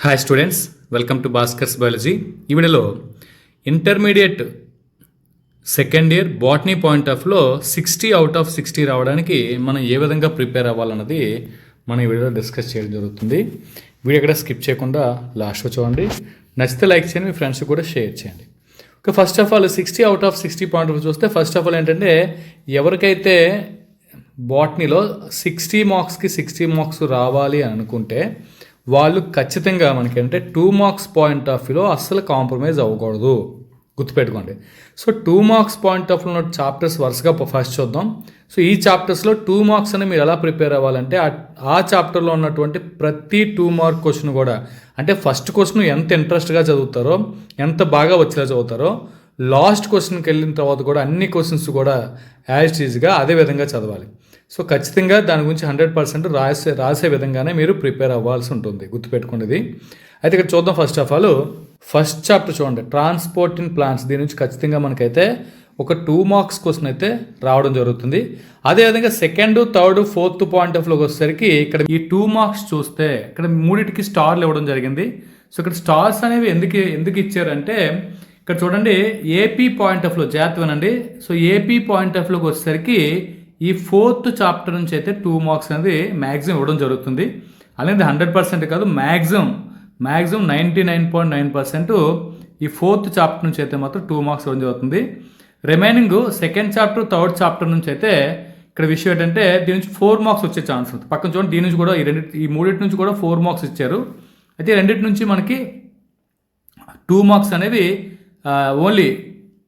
Hi students welcome to Bhaskar's biology ఈ వీడియోలో intermediate second year botany point ఆఫ్లో sixty out of sixty రావడానికి మనం ఏ విధంగా ప్రిపేర్ అవ్వాలన్నది మనం ఈ వీడియోలో డిస్కస్ చేయడం జరుగుతుంది. వీడియో ఇక్కడ స్కిప్ చేయకుండా లాస్ట్ చూడండి. నచ్చితే లైక్ చేయండి మీ ఫ్రెండ్స్ కూడా షేర్ చేయండి. Okay first of all sixty out of sixty point of చూస్తే ఫస్ట్ ఆఫ్ ఆల్ ఏంటంటే ఎవరికైతే బాటనీలో సిక్స్టీ మార్క్స్కి సిక్స్టీ మార్క్స్ రావాలి అని అనుకుంటే వాళ్ళు ఖచ్చితంగా మనకి టూ మార్క్స్ పాయింట్ ఆఫ్ వ్యూలో అస్సలు కాంప్రమైజ్ అవ్వకూడదు. గుర్తుపెట్టుకోండి. So two marks point of ఉన్న చాప్టర్స్ వరుసగా ఫస్ట్ చూద్దాం. సో ఈ చాప్టర్స్లో టూ మార్క్స్ అని మీరు ఎలా ప్రిపేర్ అవ్వాలంటే ఆ- ఆ చాప్టర్లో ఉన్నటువంటి ప్రతి టూ మార్క్ క్వశ్చన్ కూడా అంటే ఫస్ట్ క్వశ్చన్ ఎంత ఇంట్రెస్ట్గా చదువుతారో ఎంత బాగా వచ్చేలా చదువుతారో లాస్ట్ క్వశ్చన్కి వెళ్ళిన తర్వాత కూడా అన్ని క్వశ్చన్స్ కూడా యాజ్ ఈజ్గా అదే విధంగా చదవాలి. సో ఖచ్చితంగా దాని గురించి హండ్రెడ్ పర్సెంట్ రాసే రాసే విధంగానే మీరు ప్రిపేర్ అవ్వాల్సి ఉంటుంది. గుర్తుపెట్టుకోండి అయితే ఇక్కడ చూద్దాం first of all first chapter చూడండి. ట్రాన్స్పోర్ట్ ఇన్ ప్లాన్స్ దీని నుంచి ఖచ్చితంగా మనకైతే ఒక టూ మార్క్స్ క్వశ్చన్ అయితే రావడం జరుగుతుంది. అదేవిధంగా సెకండ్ థర్డ్ ఫోర్త్ పాయింట్ ఆఫ్లోకి వచ్చేసరికి ఇక్కడ ఈ టూ మార్క్స్ చూస్తే ఇక్కడ మూడింటికి స్టార్లు ఇవ్వడం జరిగింది. సో ఇక్కడ స్టార్స్ అనేవి ఎందుకు ఎందుకు ఇచ్చారంటే ఇక్కడ చూడండి ఏపీ పాయింట్ ఆఫ్ వ్యూ జాగ్రత్త వినండి సో ఏపీ పాయింట్ ఆఫ్లోకి వచ్చేసరికి ఈ ఫోర్త్ చాప్టర్ నుంచి అయితే టూ మార్క్స్ అనేది మ్యాక్సిమం ఇవ్వడం జరుగుతుంది. అలాగే హండ్రెడ్ పర్సెంట్ కాదు maximum maximum ninety nine point nine percent ఈ ఫోర్త్ చాప్టర్ నుంచి అయితే మాత్రం టూ మార్క్స్ ఇవ్వడం జరుగుతుంది. Remaining second chapter third chapter నుంచి అయితే ఇక్కడ విషయం ఏంటంటే దీని నుంచి ఫోర్ మార్క్స్ వచ్చే ఛాన్స్ ఉంది. పక్కన చూడండి దీని నుంచి కూడా ఈ రెండు ఈ మూడింటి నుంచి కూడా ఫోర్ మార్క్స్ ఇచ్చారు. అయితే రెండింటి నుంచి మనకి టూ మార్క్స్ అనేవి ఓన్లీ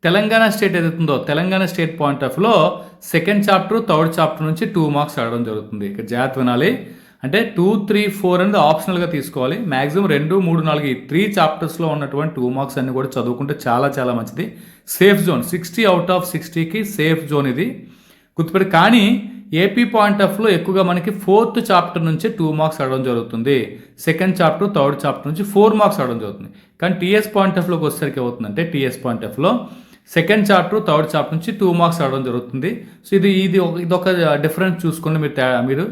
తెలంగాణ స్టేట్ ఏదైతుందో తెలంగాణ స్టేట్ పాయింట్ ఆఫ్లో సెకండ్ చాప్టర్ థర్డ్ చాప్టర్ నుంచి టూ మార్క్స్ అడగడం జరుగుతుంది. ఇక్కడ జాగ్రత్త వినాలి. అంటే టూ త్రీ ఫోర్ అనేది ఆప్షనల్గా తీసుకోవాలి. మ్యాక్సిమం రెండు మూడు నాలుగు ఈ త్రీ చాప్టర్స్లో ఉన్నటువంటి టూ మార్క్స్ అన్ని కూడా చదువుకుంటే చాలా చాలా మంచిది. Safe zone sixty out of సిక్స్టీకి safe zone ఇది. గుర్తుపెట్టి. కానీ ఏపీ పాయింట్ ఆఫ్లో ఎక్కువగా మనకి ఫోర్త్ చాప్టర్ నుంచి టూ మార్క్స్ అడగడం జరుగుతుంది. సెకండ్ చాప్టర్ థర్డ్ చాప్టర్ నుంచి ఫోర్ మార్క్స్ అడగడం జరుగుతుంది. కానీ టీఎస్ పాయింట్ ఆఫ్లోకి వచ్చేసరికి అవుతుందంటే టీఎస్ పాయింట్ ఆఫ్లో సెకండ్ చాప్టర్ థర్డ్ చాప్టర్ నుంచి టూ మార్క్స్ అడగడం జరుగుతుంది. సో ఇది ఇది ఇది ఒక డిఫరెన్స్ చూసుకోండి మీరు తే- మీరు.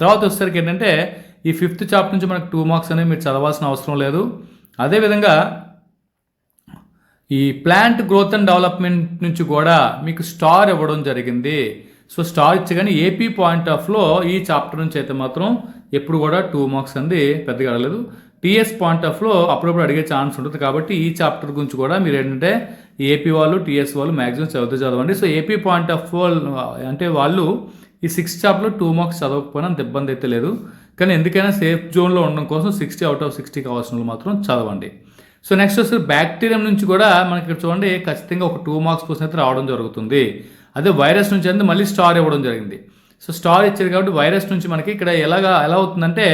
తర్వాత వచ్చేసరికి ఏంటంటే ఈ ఫిఫ్త్ చాప్టర్ నుంచి మనకు టూ మార్క్స్ అనేవి మీరు చదవాల్సిన అవసరం లేదు. అదేవిధంగా ఈ ప్లాంట్ గ్రోత్ అండ్ డెవలప్మెంట్ నుంచి కూడా మీకు స్టార్ ఇవ్వడం జరిగింది. సో స్టార్ ఇచ్చి కానీ ఏపీ పాయింట్ ఆఫ్లో ఈ చాప్టర్ నుంచి అయితే మాత్రం ఎప్పుడు కూడా టూ మార్క్స్ అనేది పెద్దగా అడగలేదు టీఎస్ పాయింట్ ఆఫ్లో అప్పుడప్పుడు అడిగే ఛాన్స్ ఉంటుంది. కాబట్టి ఈ చాప్టర్ గురించి కూడా మీరు ఏంటంటే ఏపీ వాళ్ళు టీఎస్ వాళ్ళు మ్యాక్సిమం చదువుతూ చదవండి. సో ఏపీ పాయింట్ ఆఫ్ అంటే వాళ్ళు ఈ సిక్స్ చాప్టర్లో టూ మార్క్స్ చదవకపోయినా అంత ఇబ్బంది అయితే లేదు. కానీ ఎందుకైనా సేఫ్ జోన్లో ఉండడం కోసం సిక్స్టీ అవుట్ ఆఫ్ సిక్స్టీ కావాల్సిన మాత్రం చదవండి. సో నెక్స్ట్ వచ్చి బ్యాక్టీరియం నుంచి కూడా మనకి ఇక్కడ చూడండి ఖచ్చితంగా ఒక టూ మార్క్స్ కోసం అయితే రావడం జరుగుతుంది. అదే వైరస్ నుంచి అయితే మళ్ళీ స్టార్ ఇవ్వడం జరిగింది. సో స్టార్ ఇచ్చారు కాబట్టి వైరస్ నుంచి మనకి ఇక్కడ ఎలాగా ఎలా అవుతుందంటే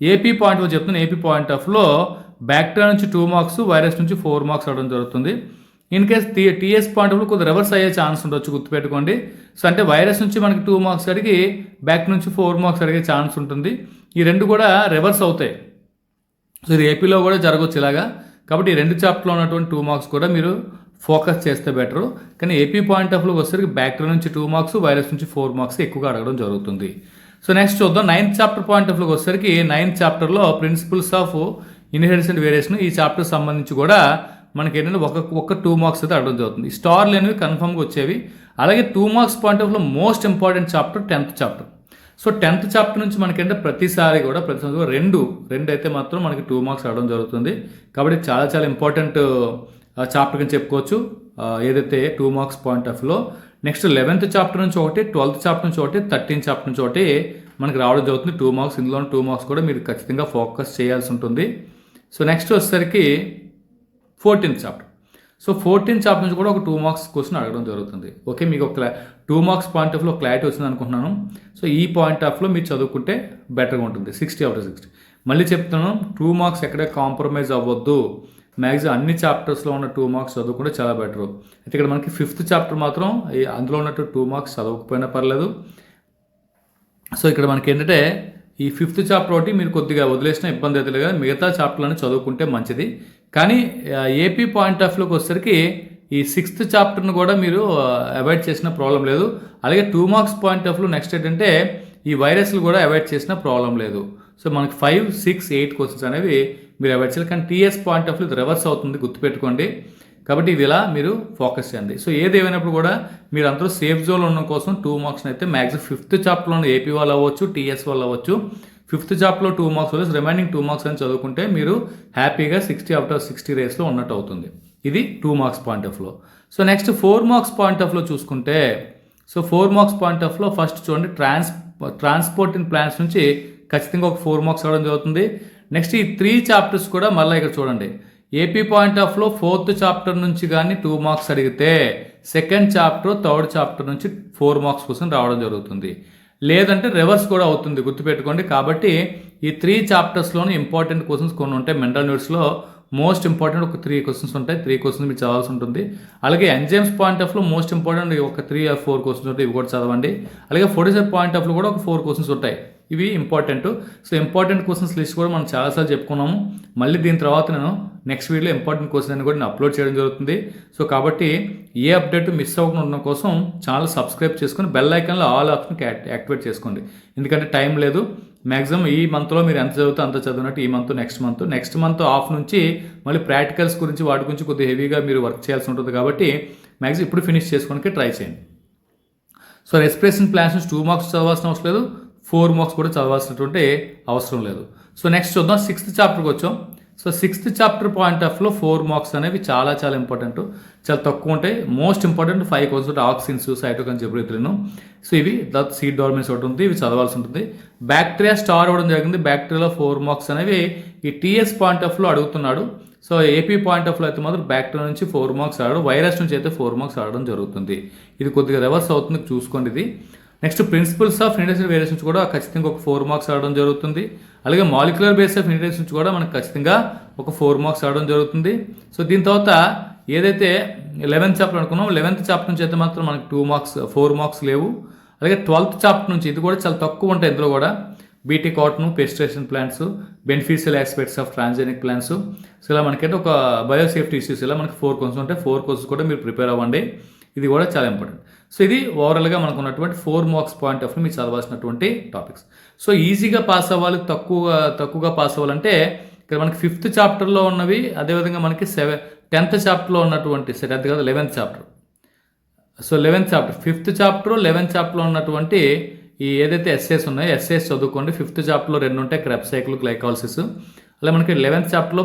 ఏపీ పాయింట్ ఆఫ్ చెప్తున్నాను ఏపీ పాయింట్ ఆఫ్లో బ్యాక్టీరియా నుంచి టూ మార్క్స్ వైరస్ నుంచి ఫోర్ మార్క్స్ అవడం జరుగుతుంది. In case T TS point of కొద్దిగా రివర్స్ అయ్యే ఛాన్స్ ఉండొచ్చు గుర్తుపెట్టుకోండి. సో అంటే వైరస్ నుంచి మనకి టూ మార్క్స్ అడిగి బ్యాక్ నుంచి ఫోర్ మార్క్స్ అడిగే ఛాన్స్ ఉంటుంది. ఈ రెండు కూడా రివర్స్ అవుతాయి. సో ఇది ఏపీలో కూడా జరగవచ్చు ఇలాగా. కాబట్టి ఈ రెండు చాప్టర్లో ఉన్నటువంటి టూ మార్క్స్ కూడా మీరు ఫోకస్ చేస్తే బెటరు కానీ ఏపీ పాయింట్ ఆఫ్ వ్యూకి వచ్చేసరికి బ్యాక్టీరియా నుంచి టూ మార్క్స్ వైరస్ నుంచి ఫోర్ మార్క్స్ ఎక్కువగా అడగడం జరుగుతుంది. సో నెక్స్ట్ చూద్దాం. నైన్త్ చాప్టర్ పాయింట్ ఆఫ్ వ్యూకి వచ్చేసరికి నైన్త్ చాప్టర్లో principles of inheritance and variation ఈ చాప్టర్ సంబంధించి కూడా మనకి ఏంటంటే ఒక ఒక్క టూ మార్క్స్ అయితే అడగడం జరుగుతుంది. స్టార్ లేనివి కన్ఫర్మ్గా వచ్చేవి. అలాగే టూ మార్క్స్ పాయింట్ ఆఫ్లో most important chapter tenth chapter so tenth chapter నుంచి మనకంటే ప్రతిసారి కూడా ప్రతి సంవత్సరం కూడా రెండు రెండు అయితే మాత్రం మనకి టూ మార్క్స్ రావడం జరుగుతుంది. కాబట్టి చాలా చాలా ఇంపార్టెంట్ చాప్టర్ కింద చెప్పుకోవచ్చు. ఏదైతే టూ మార్క్స్ పాయింట్ ఆఫ్ వ్యూలో నెక్స్ట్ లెవెన్త్ చాప్టర్ నుంచి ఒకటి ట్వెల్త్ చాప్టర్ నుంచి ఒకటి థర్టీన్త్ చాప్టర్ నుంచి ఒకటి మనకి రావడం జరుగుతుంది. టూ మార్క్స్ ఇందులో టూ మార్క్స్ కూడా మీరు ఖచ్చితంగా ఫోకస్ చేయాల్సి ఉంటుంది. సో నెక్స్ట్ వచ్చేసరికి fourteenth chapter so fourteenth chapter నుంచి కూడా ఒక టూ మార్క్స్ క్వశ్చన్ అడగడం జరుగుతుంది. ఓకే మీకు ఒక టూ మార్క్స్ పాయింట్ ఆఫ్లో క్లారిటీ వచ్చింది అనుకుంటున్నాను. సో ఈ పాయింట్ ఆఫ్లో మీరు చదువుకుంటే బెటర్గా ఉంటుంది. సిక్స్టీ అవుట్ సిక్స్టీ మళ్ళీ చెప్తున్నాను టూ మార్క్స్ ఎక్కడ కాంప్రమైజ్ అవ్వద్దు. మ్యాక్సిమం అన్ని చాప్టర్స్లో ఉన్న టూ మార్క్స్ చదువుకుంటే చాలా బెటర్ అయితే ఇక్కడ మనకి ఫిఫ్త్ చాప్టర్ మాత్రం అందులో ఉన్నట్టు టూ మార్క్స్ చదవకపోయినా పర్లేదు. సో ఇక్కడ మనకి ఏంటంటే ఈ ఫిఫ్త్ చాప్టర్ ఒకటి మీరు కొద్దిగా వదిలేసిన ఇబ్బంది అయితే లేదు కానీ మిగతా చాప్టర్లను చదువుకుంటే మంచిది. కానీ ఏపీ పాయింట్ ఆఫ్ వ్యూకి వచ్చేసరికి ఈ సిక్స్త్ చాప్టర్ను కూడా మీరు అవాయిడ్ చేసిన ప్రాబ్లం లేదు. అలాగే two marks point of view next ఏంటంటే ఈ వైరస్లు కూడా అవాయిడ్ చేసిన ప్రాబ్లం లేదు. సో మనకి ఫైవ్ సిక్స్ ఎయిట్ క్వశ్చన్స్ అనేవి మీరు అవాయిడ్ కానీ TS point of view reverse అవుతుంది గుర్తుపెట్టుకోండి. కాబట్టి ఇది ఇలా మీరు ఫోకస్ చేయండి. సో ఏది ఏమైనప్పుడు కూడా మీరు అందరూ సేఫ్ జోన్ ఉండడం కోసం టూ మార్క్స్ అయితే మ్యాక్సిమం ఫిఫ్త్ చాప్టర్లో ఏపీ వాళ్ళు అవ్వచ్చు టీఎస్ వాళ్ళు అవ్వచ్చు. ఫిఫ్త్ చాప్టర్లో టూ మార్క్స్ వల్ల రిమైనింగ్ టూ మార్క్స్ అని చదువుకుంటే మీరు హ్యాపీగా సిక్స్టీ అవుట్ ఆఫ్ సిక్స్టీ రేస్లో ఉన్నట్టు అవుతుంది. ఇది టూ మార్క్స్ పాయింట్ ఆఫ్లో so next four marks point ఆఫ్లో చూసుకుంటే సో ఫోర్ మార్క్స్ పాయింట్ ఆఫ్లో ఫస్ట్ చూడండి ట్రాన్స్ ట్రాన్స్పోర్టింగ్ ప్లాన్స్ నుంచి ఖచ్చితంగా ఒక ఫోర్ మార్క్స్ అవ్వడం జరుగుతుంది. నెక్స్ట్ ఈ త్రీ చాప్టర్స్ కూడా మళ్ళీ ఇక్కడ చూడండి. ఏపీ పాయింట్ ఆఫ్లో ఫోర్త్ చాప్టర్ నుంచి కానీ టూ మార్క్స్ అడిగితే సెకండ్ చాప్టర్ థర్డ్ చాప్టర్ నుంచి ఫోర్ మార్క్స్ కోసం రావడం జరుగుతుంది. లేదంటే రివర్స్ కూడా అవుతుంది గుర్తుపెట్టుకోండి. కాబట్టి ఈ త్రీ చాప్టర్స్లోనే ఇంపార్టెంట్ క్వశ్చన్స్ కొన్ని ఉంటాయి మెంటల్ న్యూస్లో మోస్ట్ ఇంపార్టెంట్ ఒక త్రీ క్వశ్చన్స్ ఉంటాయి. త్రీ క్వశ్చన్స్ మీరు చదవాల్సి ఉంటుంది. అలాగే ఎంజైమ్స్ పాయింట్ ఆఫ్లో మోస్ట్ ఇంపార్టెంట్ ఒక త్రీ ఆర్ ఫోర్ క్వశ్చన్స్ ఉంటాయి. ఇవి కూడా చదవండి. అలాగే ఫోర్టీసర్ పాయింట్ ఆఫ్లో కూడా ఒక ఫోర్ క్వశ్చన్స్ ఉంటాయి. ఇవి important so important questions list కూడా మనం చాలాసార్లు చెప్పుకున్నాము. మళ్ళీ దీని తర్వాత నేను నెక్స్ట్ వీడియో ఇంపార్టెంట్ క్వశ్చన్ అని కూడా నేను అప్లోడ్ చేయడం జరుగుతుంది. సో కాబట్టి ఏ అప్డేట్ మిస్ అవ్వకుండా ఉండడం కోసం ఛానల్ సబ్స్క్రైబ్ చేసుకొని బెల్ ఐకాన్లో ఆల్ ఆప్షన్ యాక్టివేట్ చేసుకోండి. ఎందుకంటే టైం లేదు. మ్యాక్సిమం ఈ మంత్లో మీరు ఎంత చదివితే అంత చదివినట్టు ఈ month next month next month off నుంచి మళ్ళీ ప్రాక్టికల్స్ గురించి వాటి గురించి కొద్దిగా హెవీగా మీరు వర్క్ చేయాల్సి ఉంటుంది కాబట్టి మ్యాక్సిమం ఇప్పుడు ఫినిష్ చేసుకోవడానికి ట్రై చేయండి. సో రెస్పిరేషన్ ప్లాన్స్ నుంచి టూ మార్క్స్ చదవాల్సిన అవసరం లేదు. ఫోర్ మార్క్స్ కూడా చదవాల్సినటువంటి అవసరం లేదు. సో నెక్స్ట్ చూద్దాం సిక్స్త్ చాప్టర్కి వచ్చాం. సో సిక్స్త్ చాప్టర్ పాయింట్ ఆఫ్లో ఫోర్ మార్క్స్ అనేవి చాలా చాలా ఇంపార్టెంట్. చాలా తక్కువ ఉంటాయి. Most important five question auxins cytokinin జిబ్రిత్రిను so ఇవి దత్ సీడ్ డార్మెన్స్ ఒకటి ఉంది ఇవి చదవాల్సి ఉంటుంది. బ్యాక్టీరియా స్టార్ అవ్వడం జరిగింది. బ్యాక్టీరియాలో ఫోర్ మార్క్స్ అనేవి ఈ టీఎస్ పాయింట్ ఆఫ్లో అడుగుతున్నాడు. సో ఏపీ పాయింట్ ఆఫ్లో అయితే మాత్రం బ్యాక్టీరియా నుంచి ఫోర్ మార్క్స్ ఆడడం వైరస్ నుంచి అయితే ఫోర్ మార్క్స్ ఆడడం జరుగుతుంది. ఇది కొద్దిగా రివర్స్ అవుతుంది చూసుకోండి ఇది. Next principles of industrial various నుంచి కూడా ఖచ్చితంగా ఒక ఫోర్ మార్క్స్ ఆడడం జరుగుతుంది. అలాగే మాలిక్యులర్ బేస్ ఆఫ్ ఇండస్ట్రియల్స్ నుంచి కూడా మనకు ఖచ్చితంగా ఒక ఫోర్ మార్క్స్ ఆడడం జరుగుతుంది. సో దీని తర్వాత ఏదైతే లెవెన్త్ చాప్టర్ అనుకున్నాం లెవెన్త్ చాప్టర్ నుంచి అయితే మాత్రం మనకి టూ మార్క్స్ ఫోర్ మార్క్స్ లేవు. అలాగే ట్వెల్త్ చాప్టర్ నుంచి ఇది కూడా చాలా తక్కువ ఉంటాయి ఇందులో కూడా. BT cotton pesticide plants beneficial aspects of transgenic plants so ఇలా మనకైతే ఒక బయోసేఫ్టీ ఇష్యూస్ ఇలా మనకి ఫోర్ కోర్సెస్ ఉంటాయి. ఫోర్ కోర్సెస్ కూడా మీరు ప్రిపేర్ అవ్వండి. ఇది కూడా చాలా ఇంపార్టెంట్ సో ఇది ఓవరాల్గా మనకు ఉన్నటువంటి ఫోర్ మార్క్స్ పాయింట్ ఆఫ్ మీరు చదవాల్సినటువంటి టాపిక్స్ సో ఈజీగా పాస్ అవ్వాలి తక్కువగా తక్కువగా పాస్ అవ్వాలంటే ఇక్కడ మనకి ఫిఫ్త్ చాప్టర్లో ఉన్నవి అదేవిధంగా మనకి సెవెన్ టెన్త్ చాప్టర్లో ఉన్నటువంటి టెన్త్ కాదు eleventh chapter so eleventh chapter fifth chapter eleventh చాప్టర్లో ఉన్నటువంటి ఈ ఏదైతే ఎస్ఏస్ ఉన్నాయో ఎస్ఏస్ చదువుకోండి. ఫిఫ్త్ చాప్టర్లో రెండు ఉంటాయి క్రెప్ సైకిల్ గ్లైకాలసిస్ అలా మనకి లెవెన్త్ చాప్టర్లో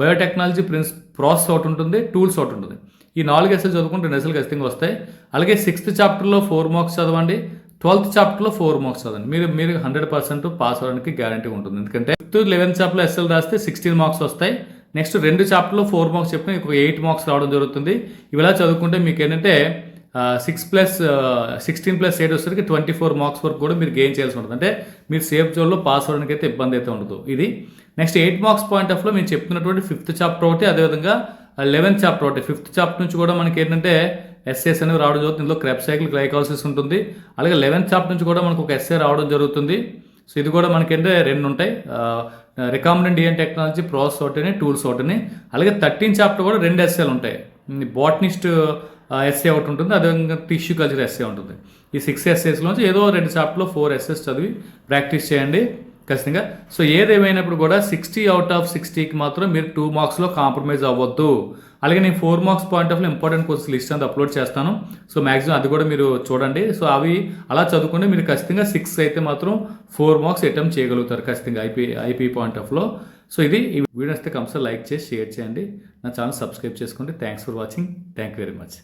బయోటెక్నాలజీ ప్రిన్స్ ప్రాసెస్ ఒకటి ఉంటుంది టూల్స్ ఒకటి ఉంటుంది. ఈ నాలుగు ఎస్సలు చదువుకుంటే రెండు ఎస్సలు ఖచ్చితంగా వస్తాయి. అలాగే సిక్స్త్ చాప్టర్లో ఫోర్ మార్క్స్ చదవండి. ట్వెల్త్ చాప్టర్లో ఫోర్ మార్క్స్ చదవండి. మీరు మీరు హండ్రెడ్ పర్సెంట్ పాస్ అవ్వడానికి గ్యారంటీ ఉంటుంది. ఎందుకంటే ఫిఫ్త్ లెవెన్త్ చాప్టర్లో ఎస్ఎల్ రాస్తే సిక్స్టీన్ మార్క్స్ వస్తాయి. నెక్స్ట్ రెండు చాప్టర్లో ఫోర్ మార్క్స్ చెప్పిన ఒక ఎయిట్ మార్క్స్ రావడం జరుగుతుంది. ఇలా చదువుకుంటే మీకు ఏంటంటే six plus sixteen plus eight వచ్చేసరికి ట్వంటీ ఫోర్ మార్క్స్ వరకు కూడా మీరు గెయిన్ చేయాల్సి ఉంటుంది. అంటే మీరు సేఫ్ జోన్లో పాస్ అవ్వడానికి అయితే ఇబ్బంది అయితే ఉండదు. ఇది. నెక్స్ట్ ఎయిట్ మార్క్స్ పాయింట్ ఆఫ్లో మీరు చెప్తున్నటువంటి ఫిఫ్త్ చాప్టర్ ఒకటి అదేవిధంగా లెవెన్త్ చాప్టర్ ఒకటి ఫిఫ్త్ చాప్టర్ నుంచి కూడా మనకి ఏంటంటే ఎస్ఏస్ అనేవి రావడం జరుగుతుంది. ఇందులో క్రెప్ సైకిల్ గ్లైకాలసిస్ ఉంటుంది. అలాగే లెవెన్త్ చాప్టర్ నుంచి కూడా మనకు ఒక ఎస్ఏ రావడం జరుగుతుంది. సో ఇది కూడా మనకి ఏంటంటే రెండు ఉంటాయి. రికామెండెడ్ డిఎన్ టెక్నాలజీ ప్రాసెస్ ఒకటిని టూల్స్ ఒకటిని అలాగే థర్టీన్ చాప్టర్ కూడా రెండు ఎస్ఏలు ఉంటాయి. బాటనిస్ట్ ఎస్ఏ ఒకటి ఉంటుంది. అదేవిధంగా టిష్యూ కల్చర్ ఎస్ఏ ఉంటుంది. ఈ సిక్స్ ఎస్ఏస్లోంచి ఏదో రెండు చాప్టర్లో ఫోర్ ఎస్ఎస్ చదివి ప్రాక్టీస్ చేయండి. ఖచ్చితంగా. సో ఏదేమైనప్పుడు కూడా సిక్స్టీ అవుట్ ఆఫ్ సిక్స్టీకి మాత్రం మీరు టూ మార్క్స్లో కాంప్రమైజ్ అవ్వద్దు. అలాగే నేను four marks point of important course list అంతా అప్లోడ్ చేస్తాను. సో మాక్సిమం అది కూడా మీరు చూడండి. సో అవి అలా చదువుకుంటే మీరు ఖచ్చితంగా సిక్స్ అయితే మాత్రం ఫోర్ మార్క్స్ అటెంప్ట్ చేయగలుగుతారు ఖచ్చితంగా ఐపీ ఐపీ పాయింట్ ఆఫ్లో సో ఇది ఈ వీడియో వస్తే కంపల్సరీ లైక్ చేసి షేర్ చేయండి. నా ఛానల్ సబ్స్క్రైబ్ చేసుకోండి. Thanks for watching thank you very much